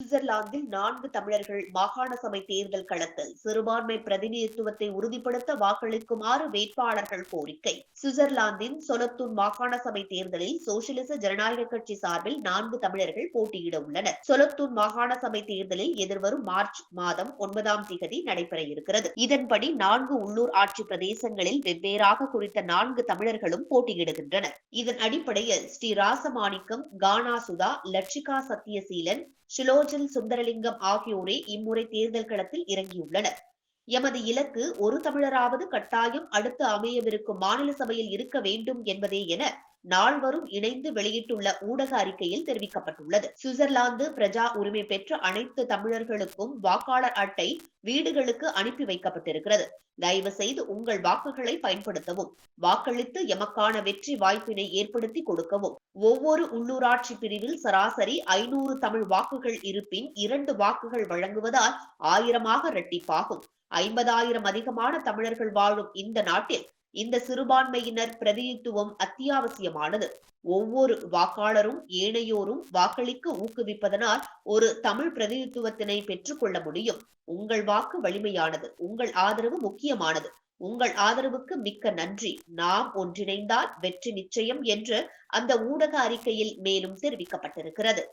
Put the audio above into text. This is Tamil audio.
சுவிட்சர்லாந்தில் நான்கு தமிழர்கள் மாகாண சபை தேர்தல் களத்தில் சிறுபான்மை பிரதிநிதித்துவத்தை உறுதிப்படுத்த வாக்களிக்குமாறு வேட்பாளர்கள் கோரிக்கை. சுவிட்சர்லாந்தின் சொலத்தூன் மாகாண சபை தேர்தலில் சோசியலிச ஜனநாயக கட்சி சார்பில் நான்கு தமிழர்கள் போட்டியிட உள்ளனர். சொலத்தூன் மாகாண சபை தேர்தலில் எதிர்வரும் மார்ச் மாதம் ஒன்பதாம் திகதி நடைபெற இருக்கிறது. இதன்படி நான்கு உள்ளூர் ஆட்சி பிரதேசங்களில் வெவ்வேறாக குறித்த நான்கு தமிழர்களும் போட்டியிடுகின்றனர். இதன் அடிப்படையில் ஸ்ரீ ராசமாணிக்கம் கானா சுதா லட்சிகா சத்தியசீலன் ஷிலோஜல் சுந்தரலிங்கம் ஆகியோரே இம்முறை தேர்தல் களத்தில் இறங்கியுள்ளனர். எமது இலக்கு ஒரு தமிழராவது கட்டாயம் அடுத்து அமையவிருக்கும் மாநில சபையில் இருக்க வேண்டும் என்பதே என நால்வரும் இணைந்து வெளியிட்டுள்ள ஊடக அறிக்கையில் தெரிவிக்கப்பட்டுள்ளது. சுவிட்சர்லாந்து பிரஜா உரிமை பெற்ற அனைத்து தமிழர்களுக்கும் வாக்காளர் அட்டை வீடுகளுக்கு அனுப்பி வைக்கப்பட்டிருக்கிறது. தயவு செய்து உங்கள் வாக்குகளை பயன்படுத்தவும் வாக்களித்து எமக்கான வெற்றி வாய்ப்பினை ஏற்படுத்தி கொடுக்கவும். ஒவ்வொரு உள்ளூராட்சி பிரிவில் சராசரி ஐநூறு தமிழ் வாக்குகள் இருப்பின் இரண்டு வாக்குகள் வழங்குவதால் ஆயிரமாக இரட்டிப்பாகும். ஐம்பதாயிரம் அதிகமான தமிழர்கள் வாழும் இந்த நாட்டில் இந்த சிறுபான்மையினர் பிரதிநிதித்துவம் அத்தியாவசியமானது. ஒவ்வொரு வாக்காளரும் ஏனையோரும் வாக்களிக்க ஊக்குவிப்பதனால் ஒரு தமிழ் பிரதிநிதித்துவத்தினை பெற்றுக்கொள்ள முடியும். உங்கள் வாக்கு வலிமையானது உங்கள் ஆதரவு முக்கியமானது. உங்கள் ஆதரவுக்கு மிக்க நன்றி. நாம் ஒன்றிணைந்தால் வெற்றி நிச்சயம் என்று அந்த ஊடக அறிக்கையில் மேலும் தெரிவிக்கப்பட்டிருக்கிறது.